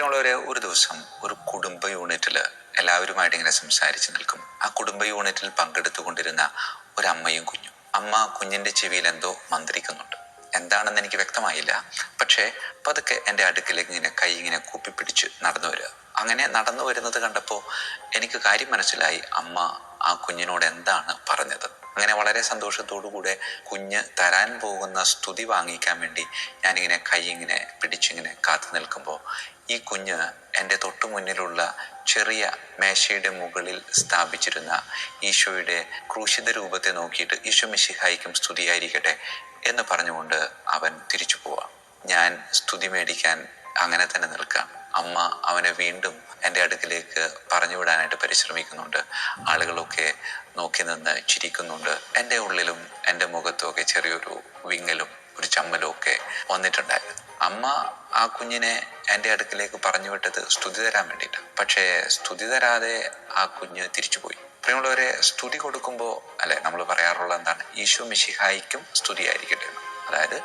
പ്രിയമുള്ളവരെ ഒരു ദിവസം ഒരു കുടുംബ യൂണിറ്റിൽ എല്ലാവരുമായിട്ട് ഇങ്ങനെ സംസാരിച്ച് നിൽക്കും. ആ കുടുംബ യൂണിറ്റിൽ പങ്കെടുത്തുകൊണ്ടിരുന്ന ഒരു അമ്മയും കുഞ്ഞും. അമ്മ കുഞ്ഞിന്റെ ചെവിയിൽ എന്തോ മന്ത്രിക്കുന്നുണ്ട്. എന്താണെന്ന് എനിക്ക് വ്യക്തമായില്ല. പക്ഷേ പതുക്കെ എന്റെ അടുക്കിലേക്ക് ഇങ്ങനെ കൈ ഇങ്ങനെ കൂപ്പിപ്പിടിച്ച് നടന്നു വരിക. അങ്ങനെ നടന്നു വരുന്നത് കണ്ടപ്പോൾ എനിക്ക് കാര്യം മനസ്സിലായി. അമ്മ ആ കുഞ്ഞിനോട് എന്താണ് പറഞ്ഞത്? അങ്ങനെ വളരെ സന്തോഷത്തോടു കൂടെ കുഞ്ഞ് തരാൻ പോകുന്ന സ്തുതി വാങ്ങിക്കാൻ വേണ്ടി ഞാനിങ്ങനെ കൈ ഇങ്ങനെ പിടിച്ചിങ്ങനെ കാത്തു നിൽക്കുമ്പോൾ ഈ കുഞ്ഞ് എന്റെ തൊട്ടു മുന്നിലുള്ള ചെറിയ മേശയുടെ മുകളിൽ സ്ഥാപിച്ചിരുന്ന ഈശോയുടെ ക്രൂശിത രൂപത്തെ നോക്കിയിട്ട് ഈശോ മിശിഹായിക്കും സ്തുതിയായിരിക്കട്ടെ എന്ന് പറഞ്ഞുകൊണ്ട് അവൻ തിരിച്ചു പോവാം. ഞാൻ സ്തുതി മേടിക്കാൻ അങ്ങനെ തന്നെ നിൽക്കാം. അമ്മ അവനെ വീണ്ടും എന്റെ അടുക്കിലേക്ക് പറഞ്ഞു വിടാനായിട്ട് പരിശ്രമിക്കുന്നുണ്ട്. ആളുകളൊക്കെ നോക്കി നിന്ന് ചിരിക്കുന്നുണ്ട്. എന്റെ ഉള്ളിലും എന്റെ മുഖത്തുമൊക്കെ ചെറിയൊരു വിങ്ങലും ഒരു ചമ്മലും ഒക്കെ വന്നിട്ടുണ്ടായിരുന്നു. അമ്മ ആ കുഞ്ഞിനെ എന്റെ അടുക്കിലേക്ക് പറഞ്ഞു വിട്ടത് സ്തുതി തരാൻ വേണ്ടിയിട്ട് പക്ഷേ സ്തുതി തരാതെ ആ കുഞ്ഞ് തിരിച്ചുപോയി. പ്രിയമുള്ളവരെ സ്തുതി കൊടുക്കുമ്പോൾ അല്ലെ നമ്മൾ പറയാറുള്ള എന്താണ്? ഈശോ മിശിഹായിക്കും സ്തുതിയായിരിക്കട്ടെ. അതായത്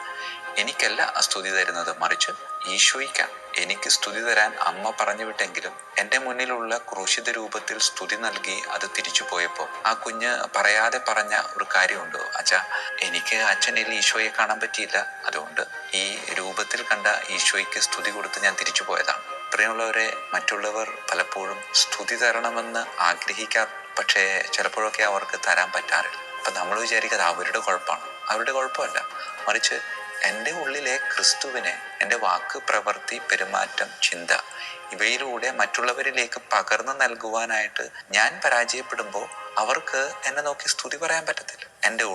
എനിക്കല്ല സ്തുതി തരുന്നത് മറിച്ച് ഈശോയ്ക്കാണ്. എനിക്ക് സ്തുതി തരാൻ അമ്മ പറഞ്ഞു വിട്ടെങ്കിലും എന്റെ മുന്നിലുള്ള ക്രൂശിത രൂപത്തിൽ സ്തുതി നൽകി അത് തിരിച്ചു പോയപ്പോൾ ആ കുഞ്ഞ് പറയാതെ പറഞ്ഞ ഒരു കാര്യമുണ്ട്. അച്ഛാ എനിക്ക് അച്ഛനിൽ ഈശോയെ കാണാൻ പറ്റിയില്ല. അതുകൊണ്ട് ഈ രൂപത്തിൽ കണ്ട ഈശോയ്ക്ക് സ്തുതി കൊടുത്ത് ഞാൻ തിരിച്ചു പോയതാണ്. പ്രിയമുള്ളവരെ മറ്റുള്ളവർ പലപ്പോഴും സ്തുതി തരണമെന്ന് ആഗ്രഹിക്കാം പക്ഷേ ചിലപ്പോഴൊക്കെ അവർക്ക് തരാൻ പറ്റാറില്ല. അപ്പൊ നമ്മൾ വിചാരിക്കുക അത് അവരുടെ കുഴപ്പമാണ്. അവരുടെ കുഴപ്പമല്ല. മറിച്ച് എന്റെ ഉള്ളിലെ ക്രിസ്തുവിനെ എന്റെ വാക്ക് പ്രവൃത്തി പെരുമാറ്റം ചിന്ത ഇവയിലൂടെ മറ്റുള്ളവരിലേക്ക് പകർന്നു നൽകുവാനായിട്ട് ഞാൻ പരാജയപ്പെടുമ്പോൾ അവർക്ക് എന്നെ നോക്കി സ്തുതി പറയാൻ പറ്റത്തില്ല. എന്റെ